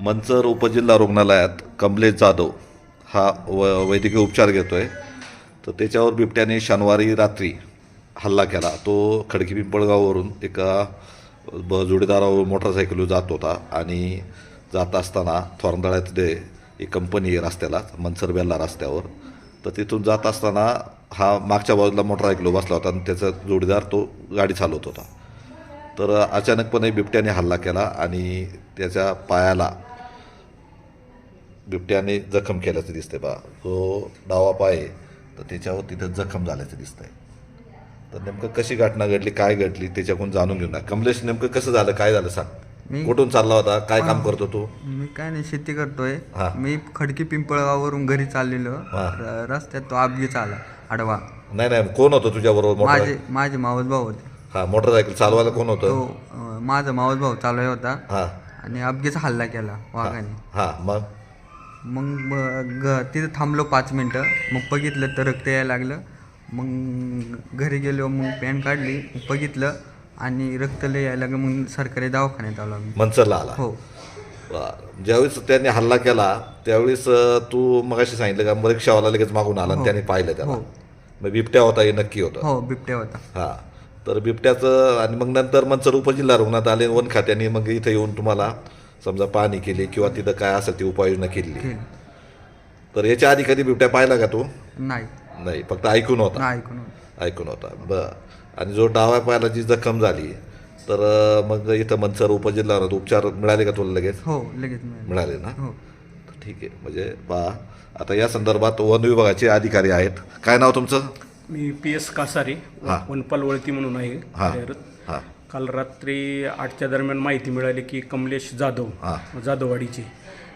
मंचर उपजिल्हा रुग्णालयात कमलेश जाधव हा व वैद्यकीय उपचार घेतो आहे तर त्याच्यावर बिबट्याने शनिवारी रात्री हल्ला केला. तो खडकी पिंपळगाववरून एका ब जोडीदारावर मोटरसायकलवर जात होता आणि जात असताना थोरंदळ्यातले एक कंपनी आहे रस्त्याला मनसर बेल्ला रस्त्यावर. तर तिथून जात असताना हा मागच्या बाजूला मोटरसायकलवर बसला होता आणि त्याचा जोडीदार तो गाडी चालवत होता. तर अचानकपणे बिबट्याने हल्ला केला आणि त्याच्या पायाला बिबट्याने जखम केल्याचं दिसतंय बा. जो डावा पाय आहे, तर त्याच्यावर तिथं जखम झाल्याचं दिसतंय. तर नेमकं कशी घटना घडली काय घडली त्याच्याकडून जाणून घेऊन कमलेश नेमकं कसं झालं काय झालं सांग. मी कुठून चालला होता काय काम करतो तू? मी काय नाही शेती करतोय. हा. मी खडकी पिंपळगाववरून घरी चाललेलो. र- रस्त्यात तो अपघात आला आडवा. नाही नाही कोण होतं तुझ्याबरोबर मोटर माझे माझे मावस भाऊ होते. हा मोटरसायकल चालवायला कोण होतं? तो अं, माझा मावस भाऊ चालू होता. हा. आणि अपघात हल्ला केला वाघाने. हा मग? मग ग तिथं थांबलो पाच मिनटं. मग बघितलं तर रक्त यायला लागलं. मग घरी गेलो मग पॅन काढली बघितलं आणि रक्त लय यायला लागलं. मग सरकारी दवाखान्यात आलो आम्ही. मनसरला आला. हो. बरं. ज्यावेळेस त्यांनी हल्ला केला त्यावेळेस अं, तू मगाशी सांगितलं का रिक्षावाला लगेच मागून आला आणि त्याने पाहिलं त्याला. हो. मग बिबट्या होता हे नक्की होतं. हो बिबट्या होता. हा. तर बिबट्याचं आणि मग नंतर मनसर उपजिल्हा रुग्णात आले वन खात्याने मग इथं येऊन तुम्हाला समजा पाहणी केली किंवा तिथं काय असेल ती उपाययोजना केली केली. तर याच्या आधी कधी बिबट्या पाहिला का तू? नाही. नाही फक्त ऐकून होता. नाही ऐकून होतं. ऐकून होता. बर. आणि जो डाव्या पायाला जी जखम झाली तर अं, मग इथं मनसर उपजिल्हा उपचार मिळाले का तुला लगेच? हो लगेच मिळालं. मिळाले ना? हो. ठीक आहे. म्हणजे बा आता या संदर्भात वन विभागाचे अधिकारी आहेत. काय नाव तुमचं? मी पी एस कासारे हा. वनपाल वळती म्हणून आहे. हा. हां. काल रात्री आठच्या दरम्यान माहिती मिळाली की कमलेश जाधव. जाधववाडीचे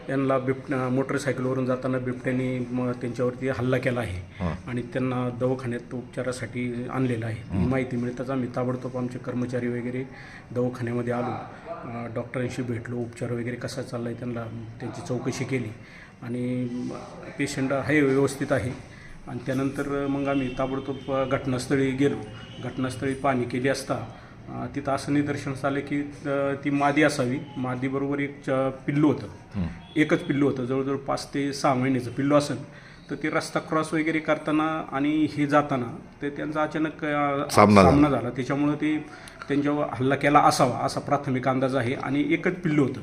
यांना बिब मोटरसायकलवरून जाताना बिबट्याने म त्यांच्यावरती हल्ला केला. आहे. आणि त्यांना दवाखान्यात उपचारासाठी आणलेलं आहे. ही माहिती मिळताच आम्ही ताबडतोब आमचे कर्मचारी वगैरे दवाखान्यामध्ये आलो. डॉक्टरांशी भेटलो. उपचार वगैरे कसा चालला आहे त्यांना त्यांची चौकशी केली. आणि पेशंट आहे व्यवस्थित आहे. आणि त्यानंतर मग आम्ही ताबडतोब घटनास्थळी गेलो. घटनास्थळी पाहणी केली असता तिथं असं निदर्शनास आलं की ती मादी असावी. मादीबरोबर एक च- पिल्लू होतं. एकच पिल्लू होतं. जवळजवळ पाच ते सहा महिन्याचं पिल्लू असेल. तर ते रस्ता क्रॉस वगैरे करताना आणि हे जाताना ते त्यांचा अचानक सामना झाला. झाला. त्याच्यामुळं ते त्यांच्यावर हल्ला केला असावा असा प्राथमिक अंदाज आहे आणि एकच पिल्लू होतं.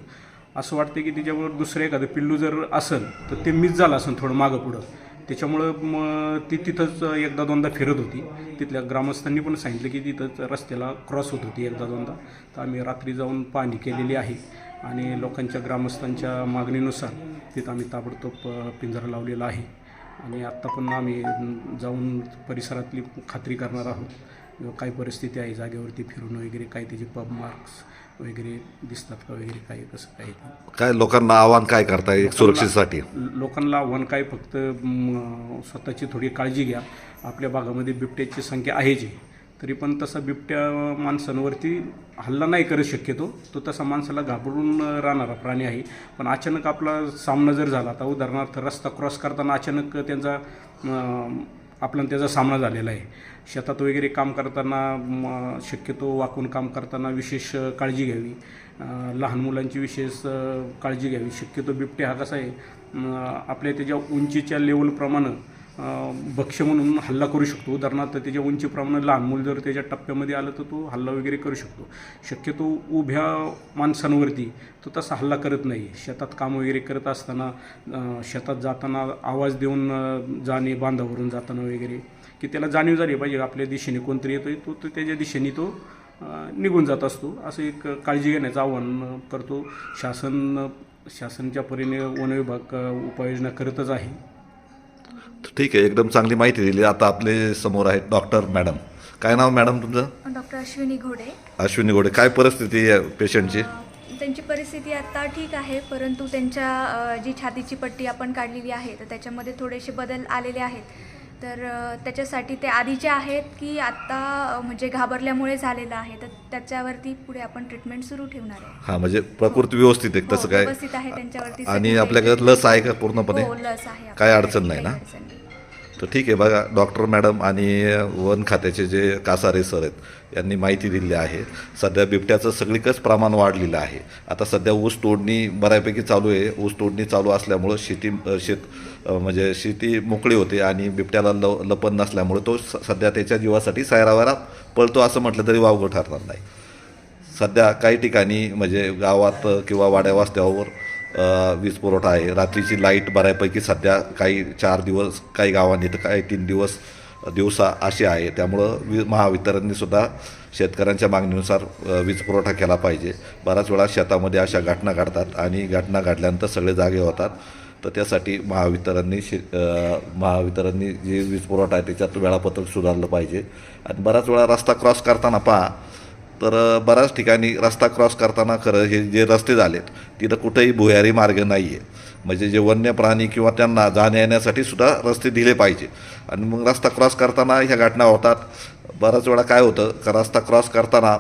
असं वाटतं की त्याच्यावर दुसरं एखादं पिल्लू जर असेल तर ते मिस झालं असेल थोडं मागं पुढं. त्याच्यामुळं मग ती तिथंच एकदा दोनदा फिरत होती. तिथल्या ग्रामस्थांनी पण सांगितलं की तिथंच रस्त्याला क्रॉस होत होती एकदा दोनदा. तर आम्ही रात्री जाऊन पाहणी केलेली आहे आणि लोकांच्या ग्रामस्थांच्या मागणीनुसार तिथं आम्ही ताबडतोब पिंजरा लावलेला आहे. आणि आत्ता पण आम्ही जाऊन परिसरातली खात्री करणार आहोत. काय परिस्थिती आहे जागेवरती फिरून वगैरे काय त्याचे पब मार्क्स वगैरे दिसतात का वगैरे काय कसं काही काय लोकांना आव्हान काय करताय एक सुरक्षेसाठी? लोकांना आव्हान काय फक्त म, स्वतःची थोडी काळजी घ्या. आपल्या भागामध्ये बिबट्याची संख्या आहे जी. तरी पण तसा बिबट्या माणसांवरती हल्ला नाही करत शक्यतो. तो तसा माणसाला घाबरून राहणारा प्राणी आहे. पण अचानक आपला सामना जर झाला आता उदाहरणार्थ रस्ता क्रॉस करताना अचानक त्यांचा अं, आपल्याला त्याचा सामना झालेला आहे. शेतात वगैरे काम करताना शक्यतो वाकून काम करताना विशेष काळजी घ्यावी. लहान मुलांची विशेष काळजी घ्यावी. शक्यतो बिबटे हा कसा आहे आपल्या त्याच्या उंचीच्या लेवलप्रमाणे भक्ष्य म्हणून हल्ला करू शकतो. उदाहरणार्थ त्याच्या उंचीप्रमाणे लहान मूल जर त्याच्या टप्प्यामध्ये आलं तर तो हल्ला वगैरे करू शकतो. शक्यतो उभ्या माणसांवरती तो तसा हल्ला करत नाही. शेतात काम वगैरे करत असताना शेतात जाताना आवाज देऊन जाणे बांधावरून जाताना वगैरे की त्याला जाणीव झाली पाहिजे आपल्या दिशेने कोणतरी येतोय तो तो त्याच्या दिशेने तो निघून जात असतो. असं एक काळजी घेण्याचं आव्हान करतो. शासन शासनच्या परीने वन विभाग उपाययोजना करतच आहे. ठीक आहे एकदम चांगली माहिती दिली. आता आपले समोर आहेत डॉक्टर मॅडम. काय नाव मॅडम तुमचं? डॉक्टर अश्विनी घोडे. अश्विनी गोडे काय परिस्थिती आहे पेशंटची? त्यांची परिस्थिती आता ठीक आहे परंतु त्यांच्या अ, जी छातीची पट्टी आपण काढलेली आहे तर त्याच्यामध्ये थोडेसे बदल आलेले आहेत. तर अ, त्याच्यासाठी ते आधीचे आहेत की आत्ता अ, म्हणजे घाबरल्यामुळे झालेलं आहे तर त्याच्यावरती पुढे आपण ट्रीटमेंट सुरू ठेवणार आहे. हा म्हणजे प्रकृती व्यवस्थित आहे हो, तसं काय? व्यवस्थित आहे त्यांच्यावरती आणि आपल्याकडे लस आहे का पूर्णपणे? हो लस आहे काय आपल्याकडे, अडचण नाही काही ना? अडचण नाही. तर ठीक आहे बघा डॉक्टर मॅडम आणि वन खात्याचे जे कासारे सर आहेत यांनी माहिती दिली आहे. सध्या बिबट्याचं सगळीकच प्रमाण वाढलेलं आहे. आता सध्या ऊस तोडणी बऱ्यापैकी चालू आहे. ऊस तोडणी चालू असल्यामुळं शेती शेत म्हणजे शेती मोकळी होते आणि बिबट्याला ल लपन नसल्यामुळे तो स- सध्या त्याच्या जीवासाठी सायरावारा पळतो असं म्हटलं तरी वावगं ठरणार नाही. सध्या काही ठिकाणी म्हणजे गावात किंवा वाड्या वस्त्यावर वीज पुरवठा आहे. रात्रीची लाइट बऱ्यापैकी सध्या काही चार दिवस काही गावांनी तर काही तीन दिवस दिवसा अशी आहे. त्यामुळं वी महावितरणनीसुद्धा शेतकऱ्यांच्या मागणीनुसार वीज पुरवठा केला पाहिजे. बऱ्याच वेळा शेतामध्ये अशा घटना घडतात आणि घटना घडल्यानंतर सगळे जागे होतात. तर त्यासाठी महावितरणनी शे महावितरणनी जे वीज पुरवठा आहे त्याच्यात वेळापत्रक सुधारलं पाहिजे. आणि बऱ्याच वेळा रस्ता क्रॉस करताना पहा तर बऱ्याच ठिकाणी रस्ता क्रॉस करताना खरं हे जे रस्ते झालेत तिथं कुठंही भुयारी मार्ग नाही आहे म्हणजे जे वन्य प्राणी किंवा त्यांना जाण्या येण्यासाठी सुद्धा रस्ते दिले पाहिजे. आणि मग रस्ता क्रॉस करताना ह्या घटना होतात. बऱ्याच वेळा काय होतं का रस्ता क्रॉस करताना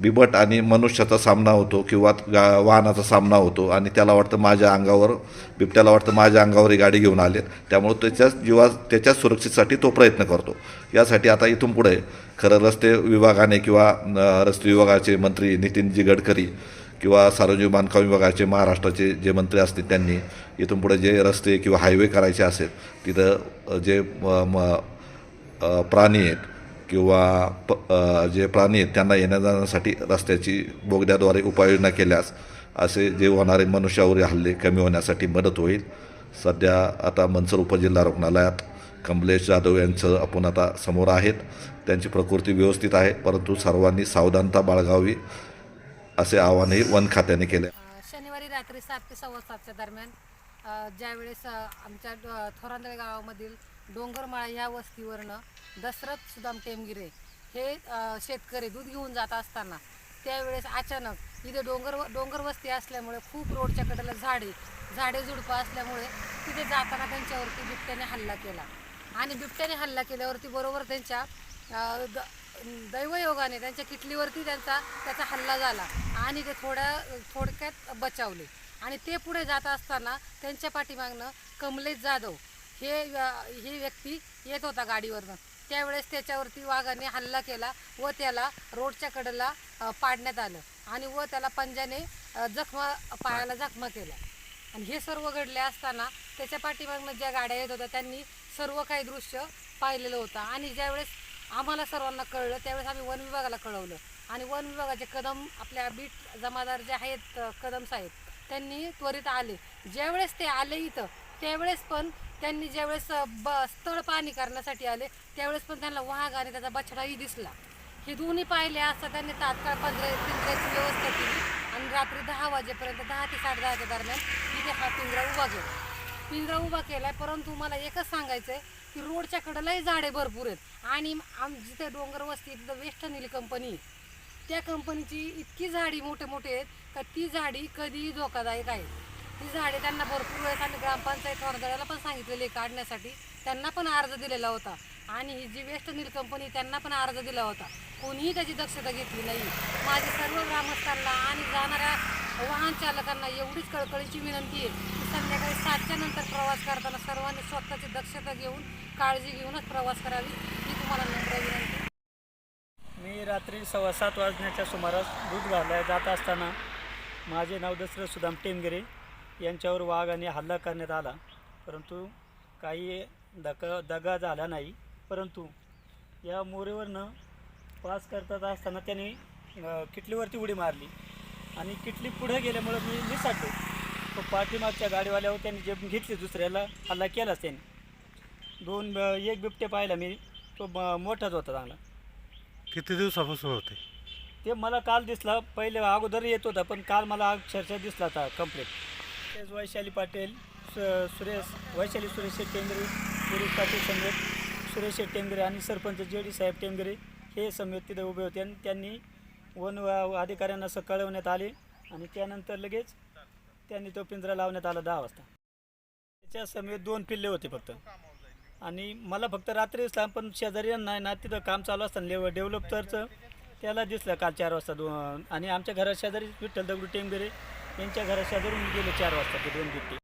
बिबट आणि मनुष्याचा सामना होतो किंवा गा वाहनाचा सामना होतो आणि त्याला वाटतं माझ्या अंगावर बिबट्याला वाटतं माझ्या अंगावर ही गाडी घेऊन आले त्यामुळे त्याच्याच जीवा त्याच्याच सुरक्षेसाठी तो प्रयत्न करतो. यासाठी आता इथून पुढे खरं रस्ते विभागाने किंवा रस्ते विभागाचे मंत्री नितीनजी गडकरी किंवा सार्वजनिक बांधकाम विभागाचे महाराष्ट्राचे जे मंत्री असतील त्यांनी इथून पुढे जे रस्ते किंवा हायवे करायचे असेल तिथं जे म- प्राणी आहेत किंवा प जे प्राणी आहेत त्यांना येण्या जाण्यासाठी रस्त्याची बोगद्याद्वारे उपाययोजना केल्यास असे जे होणारे मनुष्यावरील हल्ले कमी होण्यासाठी मदत होईल. सध्या आता मनसर उपजिल्हा रुग्णालयात कमलेश जाधव यांचं आपण आता समोर आहेत. त्यांची प्रकृती व्यवस्थित आहे परंतु सर्वांनी सावधानता बाळगावी असे आवाहनही वन खात्याने केले. शनिवारी रात्री सात ते सव्वा सातच्या दरम्यान ज्यावेळेस आमच्या थोरांदळे गावामधील डोंगरमाळा ह्या वस्तीवरनं दशरथ सुदाम टेमगिरे हे शेतकरी दूध घेऊन जात असताना त्यावेळेस अचानक इथे डोंगर डोंगर वस्ती असल्यामुळे खूप रोडच्या कडेला झाडे झाडे झुडपं असल्यामुळे तिथे जाताना त्यांच्यावरती बिबट्याने हल्ला केला. आणि बिबट्याने हल्ला केल्यावरती बरोबर त्यांच्या द- दैवयोगाने त्यांच्या किटलीवरती त्यांचा त्याचा हल्ला झाला आणि ते थोड्या थोडक्यात बचावले. आणि ते पुढे जात असताना त्यांच्या पाठीमागनं कमलेश जाधव हे हे ही व्यक्ती येत होता गाडीवरनं. त्यावेळेस त्याच्यावरती वाघाने हल्ला केला व त्याला रोडच्या कडेला पाडण्यात आलं आणि व त्याला पंजाने जखमा पायाला जखमा केल्या आणि हे सर्व घडले असताना त्याच्या पाठीमागनं ज्या गाड्या येत होत्या त्यांनी सर्व काही दृश्य पाहिलेलं होतं. आणि ज्यावेळेस आम्हाला सर्वांना कळलं. त्यावेळेस आम्ही वन विभागाला कळवलं. आणि वन विभागाचे कदम आपल्या बीट जमादार जे आहेत कदम साहेब त्यांनी त्वरित आले. ज्यावेळेस ते आले इथं त्यावेळेस पण त्यांनी ज्यावेळेस ब स्थळ पाणी करण्यासाठी आले त्यावेळेस पण त्यांना वाघ आणि त्याचा बछडाही दिसला. हे दोन्ही पाहिले असता त्यांनी तात्काळ पंधरा पिंजऱ्याची व्यवस्था केली आणि रात्री दहा वाजेपर्यंत दहा ते साडे दहाच्या दरम्यान इथे हा पिंजरा उभा केला. पिंजरा उभा केलाय परंतु मला एकच सांगायचं आहे की रोडच्या कडेलाही झाडे भरपूर आहेत. आणि आम जिथे डोंगर वस्ती तिथं वेस्ट नील कंपनी आहे. त्या कंपनीची इतकी झाडी मोठे मोठे आहेत का ती झाडी कधीही धोकादायक आहे. ती झाडे त्यांना भरपूर वेळेस आणि ग्रामपंचायत वर्दळ्याला पण सांगितलेले काढण्यासाठी. त्यांना पण अर्ज दिलेला होता. आणि ही जी वेस्ट नील कंपनी त्यांना पण अर्ज दिला होता. कोणीही त्याची दक्षता घेतली नाही. माझी सर्व ग्रामस्थांना आणि जाणाऱ्या वाहन चालकांना एवढीच कळकळीची विनंती आहे की संध्याकाळी सातच्या नंतर प्रवास करताना सर्वांनी स्वतःची दक्षता घेऊन काळजी घेऊनच प्रवास करावी ही तुम्हाला नम्र विनंती मी रात्री सव्वा सात वाजण्याच्या सुमारास दूध घालल्या जात असताना माझे नाव दशरथ सुदाम टेमगिरे यांच्यावर वाघ आणि हल्ला करण्यात आला. परंतु काही दका दगा झाला नाही. परंतु या मोरेवरनं पास करतात असताना त्याने किटलीवरती उडी मारली. आणि किटली पुढे गेल्यामुळं मी निसाटलो. तो पाठीमागच्या गाडीवाल्यावर त्यांनी जे घेतली दुसऱ्याला हल्ला केलाच त्याने. दोन अ, एक बिबटे पाहिला मी तो ब- मोठाच होता चांगला. किती दिवसापासून होते? ते मला काल दिसला पहिले अगोदर येत होता पण काल मला अक्षरशः दिसला होता कंप्लीट तेच वैशाली पाटील सु- सुरेश वैशाली सुरेश टेंगरे सुरेश पाटील समेत सुरेश टेंगरे आणि सरपंच जे डी साहेब टेंगरे हे समेत तिथे उभे होते आणि त्यांनी वन अधिकाऱ्यांना असं कळवण्यात आले आणि त्यानंतर लगेच त्यांनी तो पिंजरा लावण्यात आला दहा वाजता. त्याच्या समेत दोन पिल्ले होते फक्त. आणि मला फक्त रात्री दिसला पण शेजारी नाही ना तिथं काम चालू असताना लेव डेव्हलपरचं त्याला दिसलं काल चार वाजता दोन. आणि आमच्या घरा शेजारी विठ्ठल दगडू टेंबेरे यांच्या घरा शेजारून गेले चार वाजता ते दोन बिट्टे